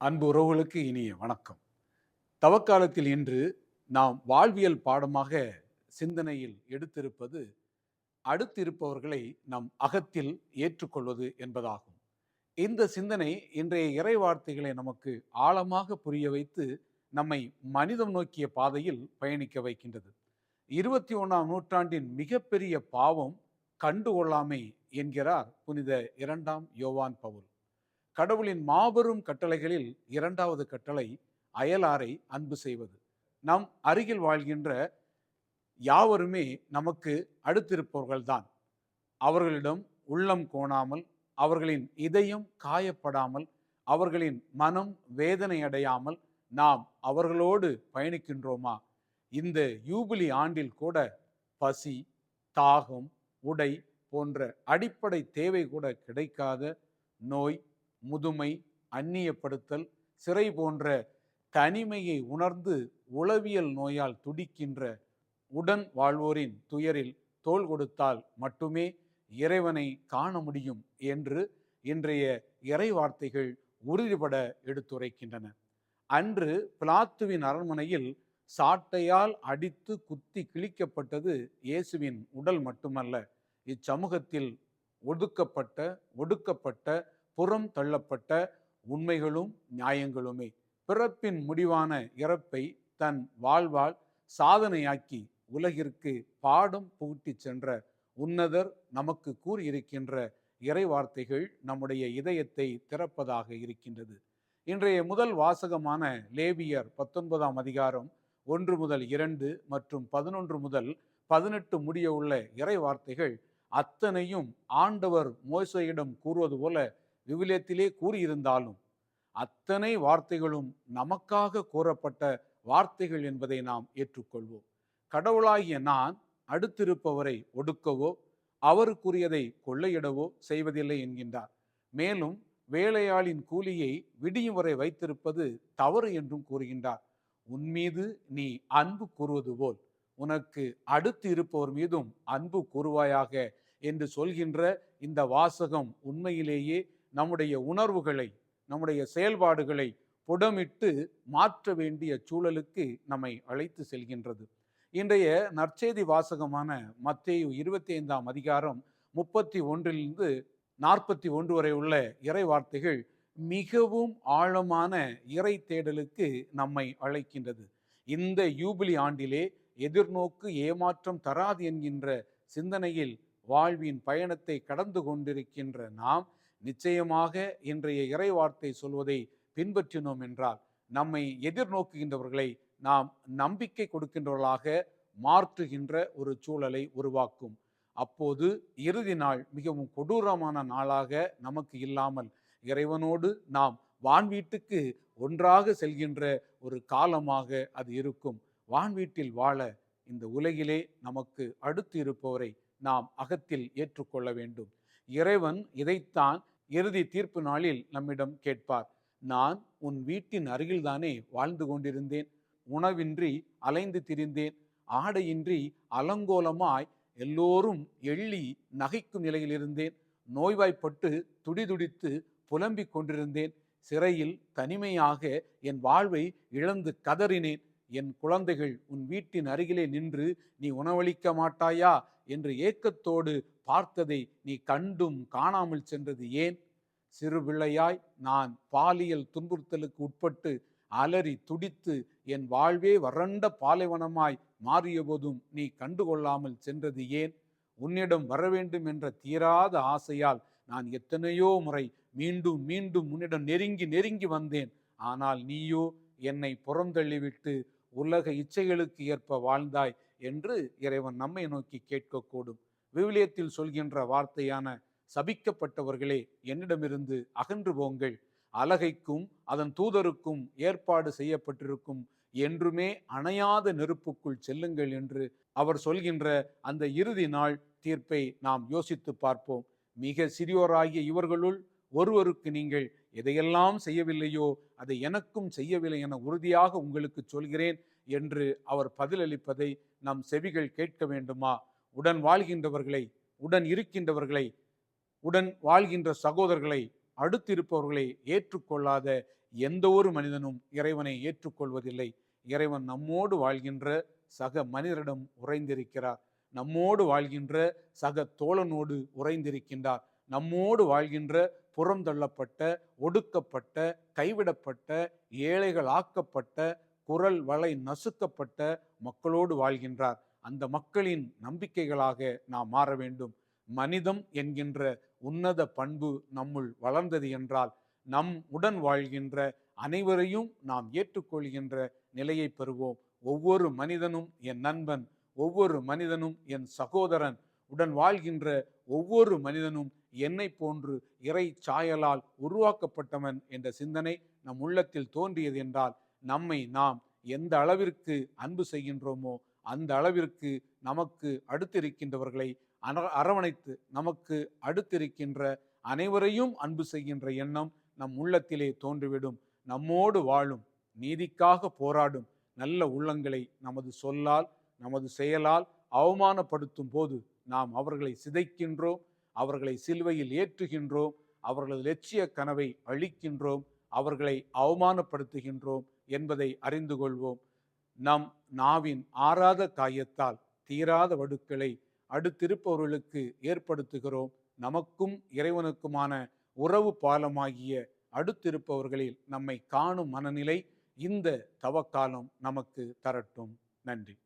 அன்பு உறவுகளுக்கு இனிய வணக்கம். தவக்காலத்தில் இன்று நாம் வாழ்வியல் பாடமாக சிந்தனையில் எடுத்திருப்பது அடுத்திருப்பவர்களை நம் அகத்தில் ஏற்றுக்கொள்வது என்பதாகும். இந்த சிந்தனை இன்றைய இறை வார்த்தைகளை நமக்கு ஆழமாக புரிய வைத்து நம்மை மனிதம் நோக்கிய பாதையில் பயணிக்க வைக்கின்றது. இருபத்தி ஒன்றாம் நூற்றாண்டின் மிகப்பெரிய பாவம் கண்டு கொள்ளாமை என்கிறார் புனித இரண்டாம் யோவான் பவுல். கடவுளின் மாபெரும் கட்டளைகளில் இரண்டாவது கட்டளை அயலாரை அன்பு செய்வது. நம் அருகில் வாழ்கின்ற யாவருமே நமக்கு அடுத்திருப்பவர்கள்தான் அவர்களிடம் உள்ளம் கோணாமல் அவர்களின் இதயம் காயப்படாமல் அவர்களின் மனம் வேதனை அடையாமல் நாம் அவர்களோடு பயணிக்கின்றோமா? இந்த யூபிலி ஆண்டில் கூட பசி தாகம் உடை போன்ற அடிப்படை தேவை கூட கிடைக்காத நோய் முதுமை அந்நியப்படுத்தல் சிறை போன்ற தனிமையை உணர்ந்து உளவியல் நோயால் துடிக்கின்ற உடன் வாழ்வோரின் துயரில் தோள் கொடுத்தால் மட்டுமே இறைவனை காண முடியும் என்று இன்றைய இறை வார்த்தைகள் உறுதிபட எடுத்துரைக்கின்றன. அன்று பிளாத்துவின் அரண்மனையில் சாட்டையால் அடித்து குத்தி கிழிக்கப்பட்டது இயேசுவின் உடல் மட்டுமல்ல இச்சமூகத்தில் ஒடுக்கப்பட்ட ஒடுக்கப்பட்ட புறம் தள்ளப்பட்ட உண்மைகளும் நியாயங்களுமே. பிறப்பின் முடிவான இறப்பை தன் வாழ்வால் சாதனையாக்கி உலகிற்கு பாடம் புகுட்டி சென்ற உன்னதர் நமக்கு கூறியிருக்கின்ற இறை வார்த்தைகள் நம்முடைய இதயத்தை திறப்பதாக இருக்கின்றது. இன்றைய முதல் வாசகமான லேவியர் பத்தொன்பதாம் அதிகாரம் ஒன்று முதல் இரண்டு மற்றும் பதினொன்று முதல் பதினெட்டு முடிய உள்ள இறை வார்த்தைகள் அத்தனையும் ஆண்டவர் மோசையிடம் கூறுவது போல விவிலியத்திலே கூறியிருந்தாலும் அத்தனை வார்த்தைகளும் நமக்காக கூறப்பட்ட வார்த்தைகள் என்பதை நாம் ஏற்றுக்கொள்வோம். கடவுளாகிய நான் அடுத்திருப்பவரை ஒடுக்கவோ அவருக்குரியதை கொள்ளையிடவோ செய்வதில்லை என்கின்றார். மேலும் வேலையாளின் கூலியை விடியும் வரை வைத்திருப்பது தவறு என்றும் கூறுகின்றார். உன்மீது நீ அன்பு கூறுவது போல் உனக்கு அடுத்து இருப்பவர் மீதும் அன்பு கூறுவாயாக என்று சொல்கின்ற இந்த வாசகம் உண்மையிலேயே நம்முடைய உணர்வுகளை நம்முடைய செயல்பாடுகளை புடமிட்டு மாற்ற வேண்டிய சூழலுக்கு நம்மை அழைத்து செல்கின்றது. இன்றைய நற்செய்தி வாசகமான மத்தேயு இருபத்தி ஐந்தாம் அதிகாரம் முப்பத்தி ஒன்றிலிருந்து நாற்பத்தி ஒன்று வரை உள்ள இறை வார்த்தைகள் மிகவும் ஆழமான இறை தேடலுக்கு நம்மை அழைக்கின்றது. இந்த யூபிலி ஆண்டிலே எதிர்நோக்கு ஏமாற்றம் தராது என்கின்ற சிந்தனையில் வாழ்வின் பயணத்தை கடந்து கொண்டிருக்கின்ற நாம் நிச்சயமாக இன்றைய இறை வார்த்தை சொல்வதை பின்பற்றினோம் என்றால் நம்மை எதிர்நோக்குகின்றவர்களை நாம் நம்பிக்கை கொடுக்கின்றவர்களாக மாற்றுகின்ற ஒரு சூழலை உருவாக்கும். அப்போது இறுதி நாள் மிகவும் கொடூரமான நாளாக நமக்கு இல்லாமல் இறைவனோடு நாம் வான்வீட்டுக்கு ஒன்றாக செல்கின்ற ஒரு காலமாக அது இருக்கும். வான்வீட்டில் வாழ இந்த உலகிலே நமக்கு அடுத்து இருப்பவரை நாம் அகத்தில் ஏற்றுக்கொள்ள வேண்டும். இறைவன் இதைத்தான் இறுதி தீர்ப்பு நாளில் நம்மிடம் கேட்பார். நான் உன் வீட்டின் அருகில்தானே வாழ்ந்து கொண்டிருந்தேன். உணவின்றி அலைந்து திரிந்தேன். ஆடையின்றி அலங்கோலமாய் எல்லோரும் எள்ளி நகைக்கும் நிலையில் இருந்தேன். நோய்வாய்ப்பட்டு துடிதுடித்து புலம்பிக் கொண்டிருந்தேன். சிறையில் தனிமையாக என் வாழ்வை இழந்து கதறினேன். என் குழந்தைகள் உன் வீட்டின் அருகிலே நின்று நீ உணவளிக்க மாட்டாயா? என்று ஏக்கத்தோடு பார்த்ததை நீ கண்டும் காணாமல் சென்றது ஏன்? சிறு பிள்ளையாய் நான் பாலியல் துன்புறுத்தலுக்கு உட்பட்டு அலறி துடித்து என் வாழ்வே வறண்ட பாலைவனமாய் மாறியபோதும் நீ கண்டுகொள்ளாமல் சென்றது ஏன்? உன்னிடம் வர வேண்டும் என்ற தீராத ஆசையால் நான் எத்தனையோ முறை மீண்டும் மீண்டும் உன்னிடம் நெருங்கி நெருங்கி வந்தேன். ஆனால் நீயோ என்னை புறந்தள்ளிவிட்டு உலக இச்சைகளுக்கு ஏற்ப வாழ்ந்தாய் என்று இறைவன் நம்மை நோக்கி கேட்கக்கூடும். விவிலியத்தில் சொல்கின்ற வார்த்தையான சபிக்கப்பட்டவர்களே என்னிடமிருந்து அகன்று போங்கள். அலகைக்கும் அதன் தூதருக்கும் ஏற்பாடு செய்யப்பட்டிருக்கும். என்றுமே அணையாத நெருப்புக்குள் செல்லுங்கள் என்று அவர் சொல்கின்ற அந்த இறுதி நாள் தீர்ப்பை நாம் யோசித்து பார்ப்போம். மிக சிறியோராகிய இவர்களுள் ஒருவருக்கு நீங்கள் எதையெல்லாம் செய்யவில்லையோ அதை எனக்கும் செய்யவில்லை என உறுதியாக உங்களுக்கு சொல்கிறேன் என்று அவர் பதிலளிப்பதை நம் செவிகள் கேட்க வேண்டுமா? உடன் வாழ்கின்றவர்களை உடன் இருக்கின்றவர்களை உடன் வாழ்கின்ற சகோதரர்களை அடுத்திருப்பவர்களை ஏற்றுக்கொள்ளாத எந்த ஒரு மனிதனும் இறைவனை ஏற்றுக்கொள்வதில்லை. இறைவன் நம்மோடு வாழ்கின்ற சக மனிதரிடம் உறைந்திருக்கிறார். நம்மோடு வாழ்கின்ற சக தோழனோடு உறைந்திருக்கின்றார். நம்மோடு வாழ்கின்ற புறம் தள்ளப்பட்ட ஒடுக்கப்பட்ட கைவிடப்பட்ட ஏழைகள் ஆக்கப்பட்ட குரல் வலை நசுக்கப்பட்ட மக்களோடு வாழ்கின்றார். அந்த மக்களின் நம்பிக்கைகளாக நாம் மாற வேண்டும். மனிதம் என்கின்ற உன்னத பண்பு நம்முள் வளர்ந்தது என்றால் நம் உடன் வாழ்கின்ற அனைவரையும் நாம் ஏற்றுக்கொள்கின்ற நிலையை பெறுவோம். ஒவ்வொரு மனிதனும் என் நண்பன் ஒவ்வொரு மனிதனும் என் சகோதரன். உடன் வாழ்கின்ற ஒவ்வொரு மனிதனும் என்னை போன்று இறை சாயலால் உருவாக்கப்பட்டவன் என்ற சிந்தனை நம் உள்ளத்தில் தோன்றியது என்றால் நம்மை நாம் எந்த அளவிற்கு அன்பு செய்கின்றோமோ அந்த அளவிற்கு நமக்கு அடுத்திருக்கின்றவர்களை அன- அரவணைத்து நமக்கு அடுத்திருக்கின்ற அனைவரையும் அன்பு செய்கின்ற எண்ணம் நம் உள்ளத்திலே தோன்றிவிடும். நம்மோடு வாழும் நீதிக்காக போராடும் நல்ல உள்ளங்களை நமது சொல்லால் நமது செயலால் அவமானப்படுத்தும் போது நாம் அவர்களை சிதைக்கின்றோம் அவர்களை சிலுவையில் ஏற்றுகின்றோம் அவர்களது லட்சிய கனவை அழிக்கின்றோம் அவர்களை அவமானப்படுத்துகின்றோம் என்பதை அறிந்து கொள்வோம். நம் நாவின் ஆறாத காயத்தால் தீராத வடுக்களை அடுத்திருப்பவர்களுக்கு ஏற்படுத்துகிறோம். நமக்கும் இறைவனுக்குமான உறவு பாலமாகிய அடுத்திருப்பவர்களில் நம்மை காணும் மனநிலை இந்த தவக்காலம் நமக்கு தரட்டும். நன்றி.